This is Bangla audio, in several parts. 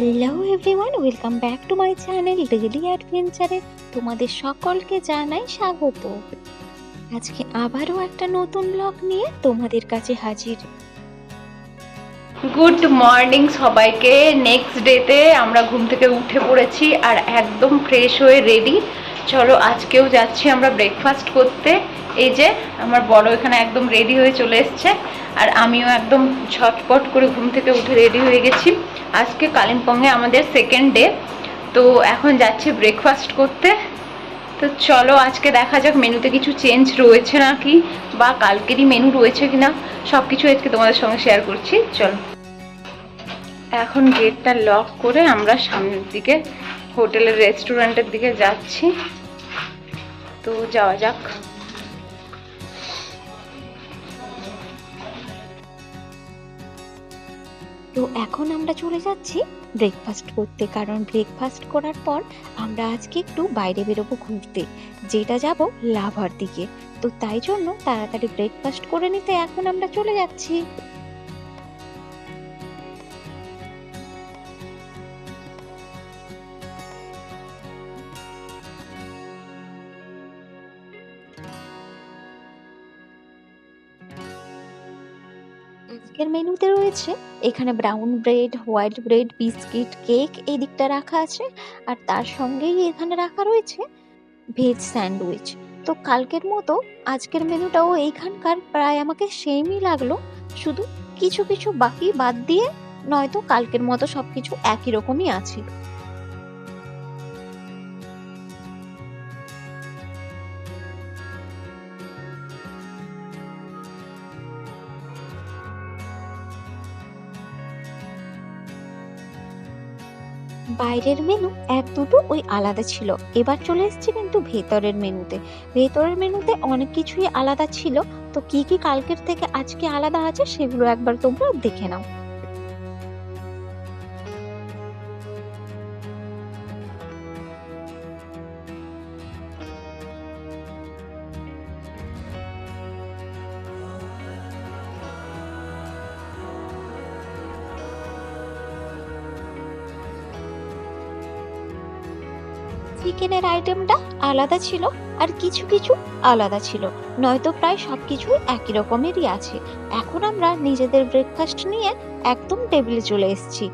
Hello everyone welcome back to my channel daily অ্যাডভেঞ্চারে তোমাদের সকলকে জানাই স্বাগত। আজকে আবারও একটা নতুন ব্লগ নিয়ে তোমাদের কাছে হাজির। গুড মর্নিং সবাইকে। নেক্সট ডেতে আমরা ঘুম থেকে উঠে পড়েছি আর একদম ফ্রেশ হয়ে রেডি চলো আজকেও যাচ্ছি আমরা ব্রেকফাস্ট করতে। এই যে আমার বড় এখানে একদম রেডি হয়ে চলে এসছে। আর আমিও একদম ঝটপট করে ঘুম থেকে উঠে রেডি হয়ে গেছি। আজকে কালিম্পংয়ে আমাদের সেকেন্ড ডে তো এখন যাচ্ছি ব্রেকফাস্ট করতে। তো চলো আজকে দেখা যাক মেনুতে কিছু চেঞ্জ রয়েছে নাকি বা কালকেরই মেনু রয়েছে কিনা। সব কিছু আজকে তোমাদের সঙ্গে শেয়ার করছি। চলো। এখন গেটটা লক করে আমরা সামনের দিকে হোটেলের রেস্টুরেন্টের দিকে যাচ্ছি। তো যাওয়া যাক। তো এখন আমরা চলে যাচ্ছি ব্রেকফাস্ট করতে, কারণ ব্রেকফাস্ট করার পর আমরা আজকে একটু বাইরে বেরোবো ঘুরতে, যেটা যাব লাভার দিকে। তো তাই জন্য তাড়াতাড়ি ব্রেকফাস্ট করে নিতে এখন আমরা চলে যাচ্ছি। আজকের মেনুতে রয়েছে। এখানে brown bread white bread biscuit cake এই দিকটা রাখা আছে। আর তার সঙ্গেই এখানে রাখা রয়েছে ভেজ স্যান্ডউইচ তো কালকের মতো আজকের মেনুটাও এইখানকার প্রায় আমাকে সেমই লাগল। শুধু কিছু কিছু বাকি বাদ দিয়ে নয়তো কালকের মতো সব কিছু একই রকমই আছে। বাইরের মেনু এক দুটো ওই আলাদা ছিল। এবার চলে এসেছি কিন্তু ভেতরের মেনুতে ভেতরের মেনুতে অনেক কিছুই আলাদা ছিল। তো কি কি কালকের থেকে আজকে আলাদা আছে সেগুলো একবার তোমরা দেখে নাও। চিকেনের আইটেমটা আলাদা ছিল আর কিছু কিছু আলাদা ছিল। নয়তো প্রায় সব কিছুই একই রকমেরই আছে। এখন আমরা নিজেদের ব্রেকফাস্ট নিয়ে একদম টেবিলে চলে এসেছি।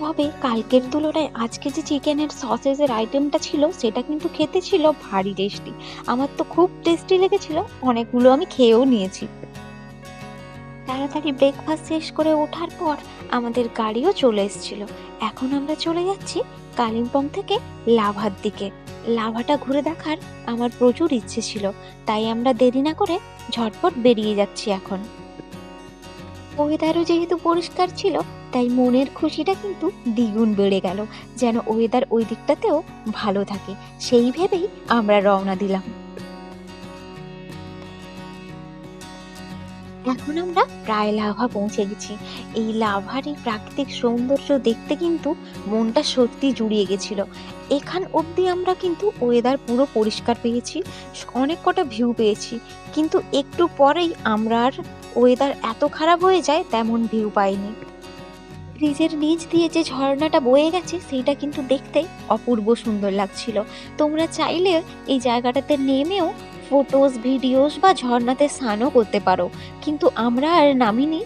তবে কালকের তুলনায় আজকে যে চিকেনের সসেজের আইটেমটা ছিল, সেটা কিন্তু খেতে ছিল ভারী টেস্টি। আমার তো খুব টেস্টি লেগেছিল, অনেকগুলো আমি খেয়েও নিয়েছি। তাড়াতাড়ি ব্রেকফাস্ট শেষ করে ওঠার পর আমাদের গাড়িও চলে এসেছিল। এখন আমরা চলে যাচ্ছি কালিম্পং থেকে লাভার দিকে। লাভাটা ঘুরে দেখার আমার প্রচুর ইচ্ছে ছিল, তাই আমরা দেরি না করে ঝটপট বেরিয়ে যাচ্ছি এখন। ওয়েদারও যেহেতু পরিষ্কার ছিল তাই মনের খুশিটা কিন্তু দ্বিগুণ বেড়ে গেল, যেন ওয়েদার ওই দিকটাতেও ভালো থাকে। সেই ভেবেই আমরা রওনা দিলাম। এখন আমরা প্রায় লাভা পৌঁছে গেছি। এই লাভার এই প্রাকৃতিক সৌন্দর্য দেখতে কিন্তু মনটা সত্যি জুড়িয়ে গেছিল। এখান অবধি আমরা কিন্তু ওয়েদার পুরো পরিষ্কার পেয়েছি, অনেক কটা ভিউ পেয়েছি। কিন্তু একটু পরেই আমরা আর ওয়েদার এত খারাপ হয়ে যায়, তেমন ভিউ পাইনি। ব্রিজের নিচ দিয়ে যে ঝর্ণাটা বয়ে গেছে, সেইটা কিন্তু দেখতে অপূর্ব সুন্দর লাগছিল। তোমরা চাইলে এই জায়গাটাতে নেমেও ফটোস ভিডিওস বা ঝর্ণাতে স্নানও করতে পারো। কিন্তু আমরা আর নামিনি।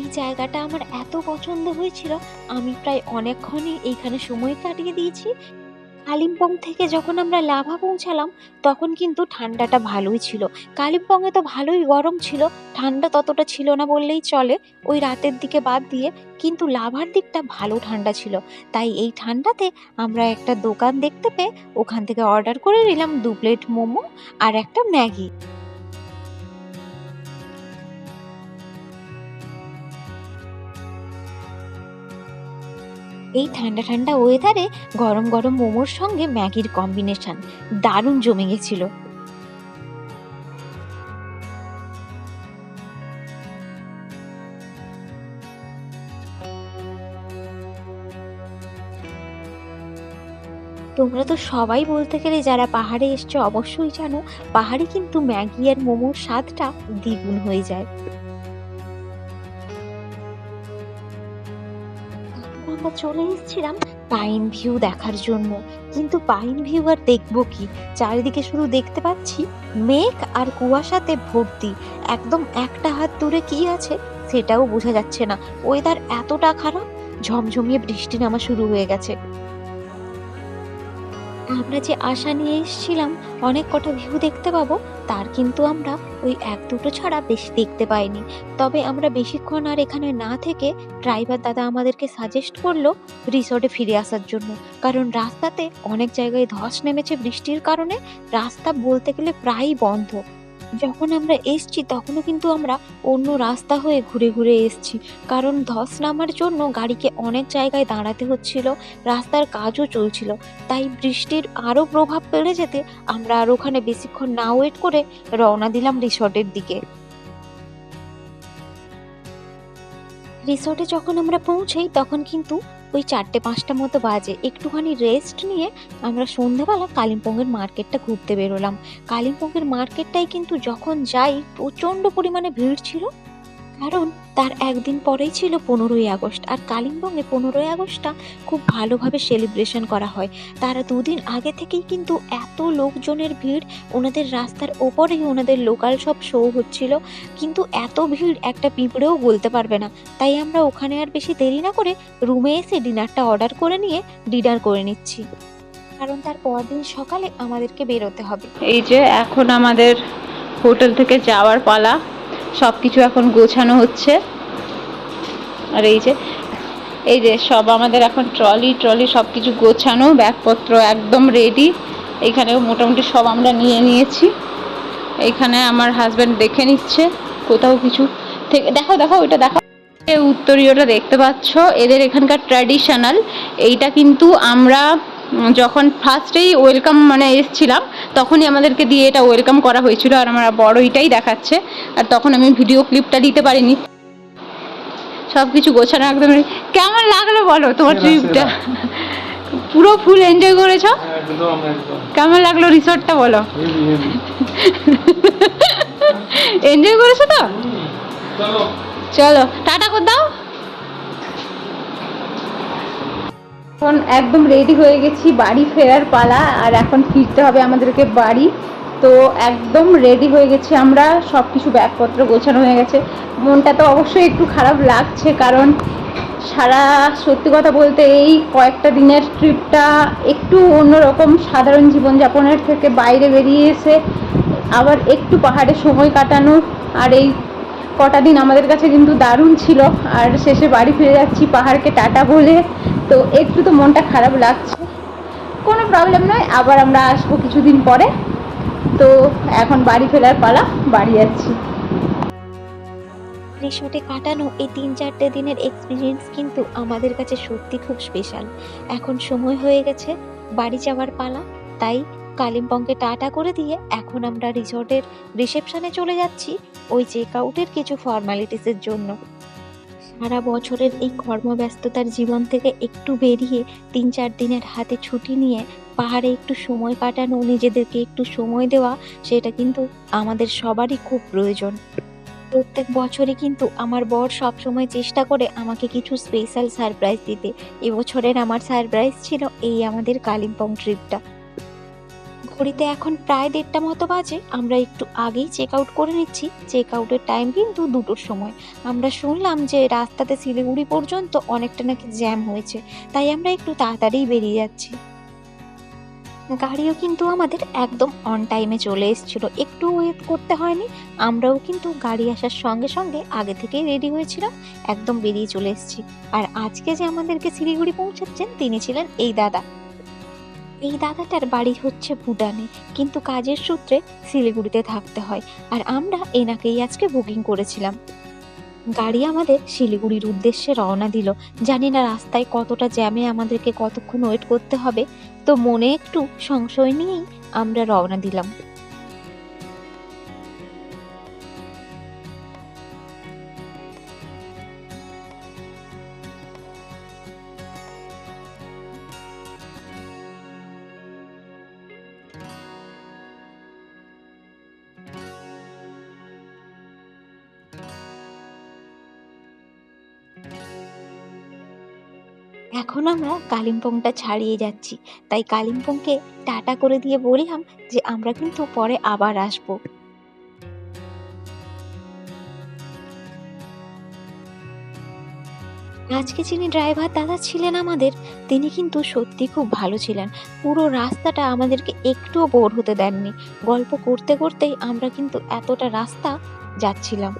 এই জায়গাটা আমার এত পছন্দ হয়েছিল, আমি প্রায় অনেকক্ষণই এইখানে সময় কাটিয়ে দিয়েছি। কালিম্পং থেকে যখন আমরা লাভা পৌঁছালাম, তখন কিন্তু ঠান্ডাটা ভালোই ছিল। কালিম্পংয়ে তো ভালোই গরম ছিল, ঠান্ডা ততটা ছিল না বললেই চলে। ওই রাতের দিকে বাদ দিয়ে কিন্তু লাভার দিকটা ভালো ঠান্ডা ছিল। তাই এই ঠান্ডাতে আমরা একটা দোকান দেখতে পেয়ে ওখান থেকে অর্ডার করে নিলাম দু প্লেট মোমো আর একটা ম্যাগি। এই ঠান্ডা ঠান্ডা ওয়েদারে গরম গরম মোমোর সঙ্গে ম্যাগির কম্বিনেশন দারুণ জমে গেছিল। তোমরা তো সবাই বলতে গেলে যারা পাহাড়ে এসছো, অবশ্যই জানো পাহাড়ে কিন্তু ম্যাগি আর মোমোর স্বাদটা দ্বিগুণ হয়ে যায়। চলে এসেছিলাম পাইন ভিউ দেখার জন্য। কিন্তু পাইন ভিউ আর দেখব কি? চারিদিকে শুধু দেখতে পাচ্ছি মেঘ আর কুয়াশাতে ভর্তি। একদম একটা হাত দূরে কি আছে সেটাও বোঝা যাচ্ছে না। ওয়েদার এতটা খারাপ, ঝমঝমিয়ে বৃষ্টি নামা শুরু হয়ে গেছে। আমরা যে আশা নিয়ে এসেছিলাম, অনেক কটা ভিউ দেখতে পাবো, তার কিন্তু আমরা ওই এক দুটো ছাড়া বেশি দেখতে পাইনি। তবে আমরা বেশিক্ষণ আর এখানে না থেকে ড্রাইভার দাদা আমাদেরকে সাজেস্ট করল রিসর্টে ফিরে আসার জন্য। কারণ রাস্তাতে অনেক জায়গায় ধস নেমেছে বৃষ্টির কারণে, রাস্তা বলতে গেলে প্রায়ই বন্ধ। যখন আমরা এসছি, তখনও কিন্তু আমরা অন্য রাস্তা হয়ে ঘুরে ঘুরে এসছি। কারণ ধস নামার জন্য গাড়িকে অনেক জায়গায় দাঁড়াতে হচ্ছিল, রাস্তার কাজও চলছিল। তাই বৃষ্টির আরও প্রভাব পেড়ে যেতে আমরা আর ওখানে বেশিক্ষণ না ওয়েট করে রওনা দিলাম রিসর্টের দিকে। রিসর্টে যখন আমরা পৌঁছাই, তখন কিন্তু ওই চারটে পাঁচটা মতো বাজে। একটুখানি রেস্ট নিয়ে আমরা সন্ধ্যাবেলা কালিম্পংয়ের মার্কেটটা ঘুরতে বেরোলাম। কালিম্পংয়ের মার্কেটটাই কিন্তু যখন যাই, প্রচণ্ড পরিমাণে ভিড় ছিল। কারণ তার একদিন পরেই ছিল পনেরোই আগস্ট, আর কালিম্পংয়ে পনেরোই আগস্টটা খুব ভালোভাবে সেলিব্রেশন করা হয়। তারা দুদিন আগে থেকেই কিন্তু এত লোকজনের ভিড়, ওনাদের রাস্তার ওপরেই ওনাদের লোকাল সব শো হচ্ছিল, কিন্তু এত ভিড় একটা পিঁপড়েও বলতে পারবে না। তাই আমরা ওখানে আর বেশি দেরি না করে রুমে এসে ডিনারটা অর্ডার করে নিয়ে ডিনার করে নিচ্ছি। কারণ তার পরদিন সকালে আমাদেরকে বেরোতে হবে। এই যে এখন আমাদের হোটেল থেকে যাওয়ার পালা। সব কিছু এখন গোছানো হচ্ছে। আর এই যে এই যে সব আমাদের এখন ট্রলি ট্রলি সব কিছু গোছানো, ব্যাগপত্র একদম রেডি এখানেও মোটামুটি সব আমরা নিয়ে নিয়েছি। এইখানে আমার হাজব্যান্ড দেখে নিচ্ছে কোথাও কিছু থেকে। দেখো দেখো, ওইটা দেখো। উত্তরীয়টা দেখতে পাচ্ছ। এদের এখানকার ট্র্যাডিশনাল এইটা কিন্তু আমরা যখন ফার্স্টেই ওয়েলকাম মানে এসছিলাম তখনই আমাদেরকে দিয়ে এটা ওয়েলকাম করা হয়েছিল আর আমার বড় এটাই দেখাচ্ছে। আর তখন আমি ভিডিও ক্লিপটা দিতে পারিনি। সব কিছু গোছানো একদম কেমন লাগল বলো তোমার ট্রিপটা পুরো ফুল এনজয় করেছ? একদম কেমন লাগল রিসর্টটা বলো? এনজয় করেছ তো? চলো। চলো টাটা করে দাও। এখন একদম রেডি হয়ে গেছি, বাড়ি ফেরার পালা, আর এখন ফিরতে হবে আমাদেরকে বাড়ি। তো একদম রেডি হয়ে গেছি আমরা সব কিছু ব্যাগপত্র গোছানো হয়ে গেছে। মনটা তো অবশ্যই একটু খারাপ লাগছে, কারণ সারা, সত্যি কথা বলতে এই কয়েকটা দিনের ট্রিপটা একটু অন্যরকম সাধারণ জীবনযাপনের থেকে বাইরে বেরিয়ে এসে আবার একটু পাহাড়ে সময় কাটানো, আর এই কটা দিন আমাদের কাছে কিন্তু দারুণ ছিল, আর শেষে বাড়ি ফিরে যাচ্ছি পাহাড়কে টাটা বলে। তো একটু তো মনটা খারাপ লাগছে। কোনো প্রবলেম নয়, আবার আমরা আসব কিছুদিন পরে। তো এখন বাড়ি ফেরার পালা, বাড়ি যাচ্ছি। রিসর্টে কাটানো এই তিন চারটে দিনের এক্সপিরিয়েন্স কিন্তু আমাদের কাছে সত্যি খুব স্পেশাল এখন সময় হয়ে গেছে বাড়ি যাওয়ার পালা, তাই কালিম্পংকে টাটা করে দিয়ে এখন আমরা রিসর্টের রিসেপশনে চলে যাচ্ছি ওই চেক আউটের কিছু ফর্মালিটিসের জন্য। সারা বছরের এই কর্মব্যস্ততার জীবন থেকে একটু বেরিয়ে তিন চার দিনের হাতে ছুটি নিয়ে পাহাড়ে একটু সময় কাটানো, নিজেদেরকে একটু সময় দেওয়া, সেটা কিন্তু আমাদের সবারই খুব প্রয়োজন। প্রত্যেক বছরই কিন্তু আমার বর সবসময় চেষ্টা করে আমাকে কিছু স্পেশাল সারপ্রাইজ দিতে। এবছরের আমার সারপ্রাইজ ছিল এই আমাদের কালিম্পং ট্রিপটা ঘড়িতে এখন প্রায় দেড়টা মতো বাজে, আমরা একটু আগেই চেক আউট করে নিচ্ছি। চেক আউটের টাইম কিন্তু দুটোর সময়। আমরা শুনলাম যে রাস্তাতে শিলিগুড়ি পর্যন্ত অনেকটা নাকি জ্যাম হয়েছে, তাই আমরা একটু তাড়াতাড়ি বেরিয়ে যাচ্ছি। গাড়িও কিন্তু আমাদের একদম অন টাইমে চলে এসেছিল। একটু ওয়েট করতে হয়নি, আমরাও কিন্তু গাড়ি আসার সঙ্গে সঙ্গে আগে থেকেই রেডি হয়েছিলাম, একদম বেরিয়ে চলে এসেছি। আর আজকে যে আমাদেরকে শিলিগুড়ি পৌঁছাচ্ছেন, তিনি ছিলেন এই দাদা। এই দাদাটার বাড়ি হচ্ছে ভুটানে, কিন্তু কাজের সূত্রে শিলিগুড়িতে থাকতে হয়, আর আমরা এনাকেই আজকে বুকিং করেছিলাম। গাড়ি আমাদের শিলিগুড়ির উদ্দেশ্যে রওনা দিল। জানি না রাস্তায় কতটা জ্যামে আমাদেরকে কতক্ষণ ওয়েট করতে হবে, তো মনে একটু সংশয় নিয়েই আমরা রওনা দিলাম। এখন আমরা কালিম্পংটা ছাড়িয়ে যাচ্ছি। তাই কালিম্পংকে টাটা করে দিয়ে বললাম যে আমরা কিন্তু পরে আবার আসব। আজকে যিনি ড্রাইভার দাদা ছিলেন আমাদের, তিনি কিন্তু সত্যি খুব ভালো ছিলেন। পুরো রাস্তাটা আমাদেরকে একটুও বোর হতে দেননি। গল্প করতে করতেই আমরা কিন্তু এতটা রাস্তা যাচ্ছিলাম।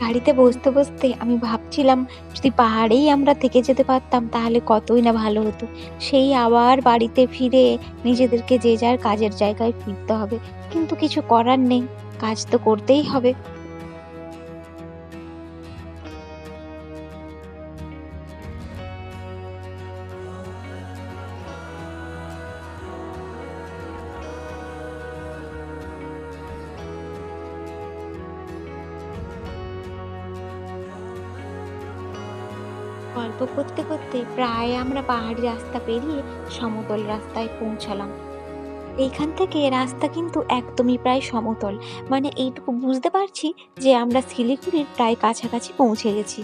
গাড়িতে বসতে বসতে আমি ভাবছিলাম, যদি পাহাড়েই আমরা থেকে যেতে পারতাম তাহলে কতই না ভালো হতো। সেই আবার বাড়িতে ফিরে নিজেদেরকে যে যার কাজের জায়গায় ফিরতে হবে। কিন্তু কিছু করার নেই, কাজ তো করতেই হবে। গল্প করতে করতে প্রায় আমরা পাহাড়ি রাস্তা পেরিয়ে সমতল রাস্তায় পৌঁছালাম। এইখান থেকে রাস্তা কিন্তু একদমই প্রায় সমতল। মানে এইটুকু বুঝতে পারছি যে আমরা শিলিগুড়ির প্রায় কাছাকাছি পৌঁছে গেছি।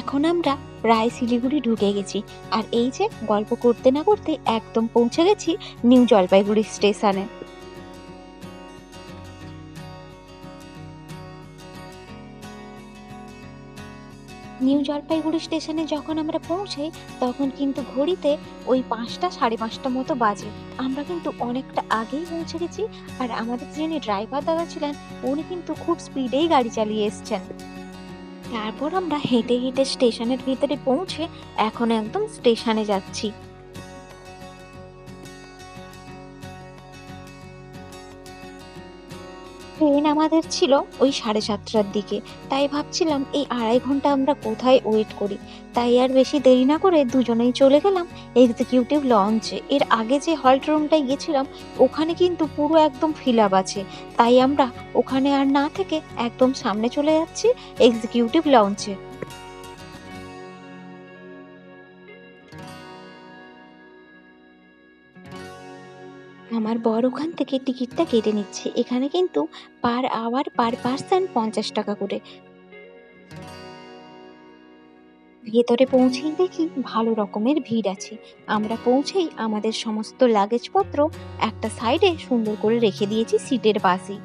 এখন আমরা প্রায় শিলিগুড়ি ঢুকে গেছি। আর এই যে গল্প করতে না করতে একদম পৌঁছে গেছি নিউ জলপাইগুড়ি স্টেশনে। নিউ জলপাইগুড়ি স্টেশনে যখন আমরা পৌঁছাই, তখন কিন্তু ঘড়িতে ওই পাঁচটা, সাড়ে পাঁচটা মতো বাজে। আমরা কিন্তু অনেকটা আগেই পৌঁছে গেছি, আর আমাদের যিনি ড্রাইভার দাদা ছিলেন, উনি কিন্তু খুব স্পিডেই গাড়ি চালিয়ে এসছেন। তারপর আমরা হেঁটে হেঁটে স্টেশনের ভিতরে পৌঁছে এখন একদম স্টেশনে যাচ্ছি। ট্রেন আমাদের ছিল ওই সাড়ে সাতটার দিকে। তাই ভাবছিলাম এই আড়াই ঘণ্টা আমরা কোথায় ওয়েট করি? তাই আর বেশি দেরি না করে দুজনেই চলে গেলাম এক্সিকিউটিভ লঞ্চে এর আগে যে হল্ট রুমটায় গেছিলাম, ওখানে কিন্তু পুরো একদম ফিল আপ আছে। তাই আমরা ওখানে আর না থেকে একদম সামনে চলে যাচ্ছি এক্সিকিউটিভ লঞ্চে আমার বর ওখান থেকে টিকিটটা কেটে নিচ্ছে। এখানে কিন্তু পার আওয়ার পার পার্সন পঞ্চাশ টাকা করে। ভেতরে পৌঁছেই দেখি ভালো রকমের ভিড় আছে। আমরা পৌঁছেই আমাদের সমস্ত লাগেজপত্র একটা সাইডে সুন্দর করে রেখে দিয়েছি সিটের পাশেই।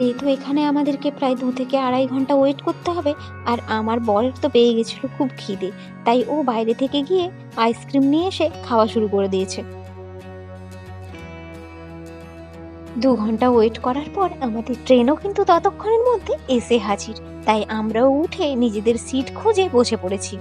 যেহেতু এখানে আমাদেরকে প্রায় দু থেকে আড়াই ঘণ্টা ওয়েট করতে হবে, আর আমার বরের তো পেয়ে গেছিল খুব খিদে, তাই ও বাইরে থেকে গিয়ে আইসক্রিম নিয়ে এসে খাওয়া শুরু করে দিয়েছে। দু ঘণ্টা ওয়েট করার পর আমাদের ট্রেনও কিন্তু ততক্ষণের মধ্যে এসে হাজির, তাই আমরাও উঠে নিজেদের সিট খুঁজে বসে পড়েছি।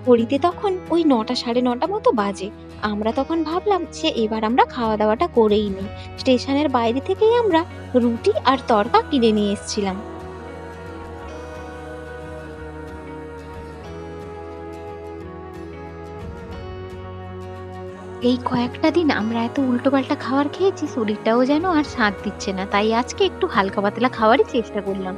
ঘড়িতে তখন ওই নটা সাড়ে নটা মতো বাজে আমরা তখন ভাবলাম যে এবার আমরা খাওয়া দাওয়াটা করেই নিই স্টেশনের বাইরে থেকেই আমরা রুটি আর তড়কা কিনে নিয়ে এসেছিলাম। এই কয়েকটা দিন আমরা এত উল্টোপাল্টা খাবার খেয়েছি, শরীরটাও যেন আর সাথ দিচ্ছে না। তাই আজকে একটু হালকা পাতলা খাওয়ারই চেষ্টা করলাম।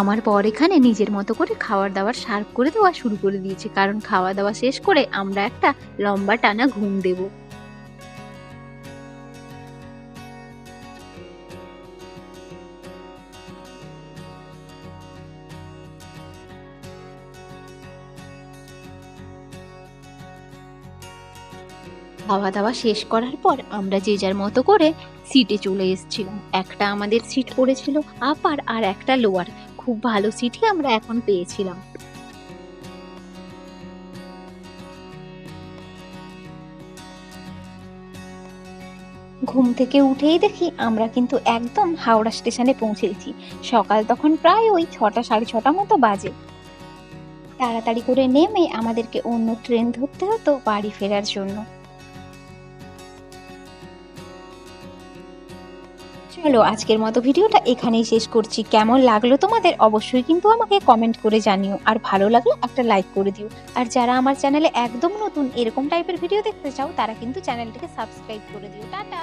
আমার পর এখানে নিজের মতো করে খাওয়ার দাওয়ার সার্ভ করে দেওয়া শুরু করে দিয়েছে, কারণ খাওয়া দাওয়া শেষ করে আমরা একটা লম্বা টানা ঘুম দেব। খাওয়া দাওয়া শেষ করার পর আমরা যে যার মতো করে সিটে চলে এসেছিলাম। একটা আমাদের সিট পড়েছিল আপার আর একটা লোয়ার খুব ভালো সিটই আমরা এখন পেয়েছিলাম। ঘুম থেকে উঠেই দেখি আমরা কিন্তু একদম হাওড়া স্টেশনে পৌঁছে গেছি সকাল তখন প্রায় ওই ছটা সাড়ে ছটা মতো বাজে। তাড়াতাড়ি করে নেমে আমাদেরকে অন্য ট্রেন ধরতে হতো বাড়ি ফেরার জন্য। চলো, আজকের মতো ভিডিওটা এখানেই শেষ করছি। কেমন লাগল তোমাদের অবশ্যই কিন্তু আমাকে কমেন্ট করে জানিও। আর ভালো লাগল একটা লাইক করে দিও। আর যারা আমার চ্যানেলে একদম নতুন এরকম টাইপের ভিডিও দেখতে চাও, তারা কিন্তু চ্যানেলটিকে সাবস্ক্রাইব করে দিও। টাটা!